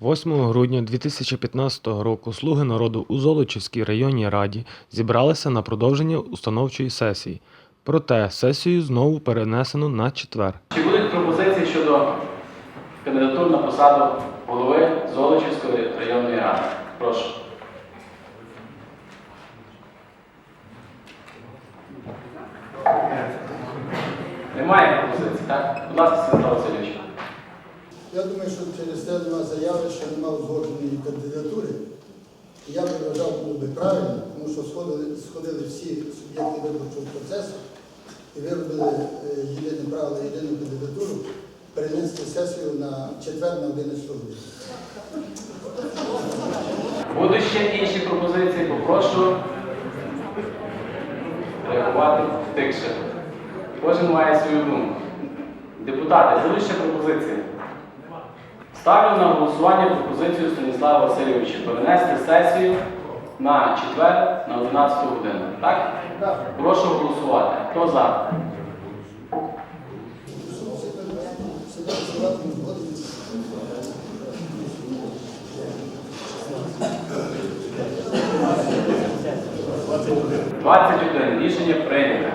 8 грудня 2015 року слуги народу у Золочівській районній раді зібралися на продовження установчої сесії. Проте сесію знову перенесено на четвер. Чи будуть пропозиції щодо кандидатур на посаду голови Золочівської районної ради? Прошу. Немає пропозицій, так? Будь ласка, Святослав Васильович. Я думаю, що через те нема заяви, що нема узгодженої кандидатури. І Я би вважав, було би правильно, тому що сходили, сходили всі суб'єкти виборчого процесу і виробили е, єдине правило, єдину кандидатуру, перенести сесію на четвер на 11 годину. Будуть ще інші пропозиції, попрошу реагувати тикше. Кожен має свою думку. Депутати, будуть ще пропозиції? Ставлю на голосування пропозицію Станіслава Васильовича перенести сесію на четвер на 11 годину. Так? Прошу голосувати. Хто за? Згоден. 21. Рішення прийнято.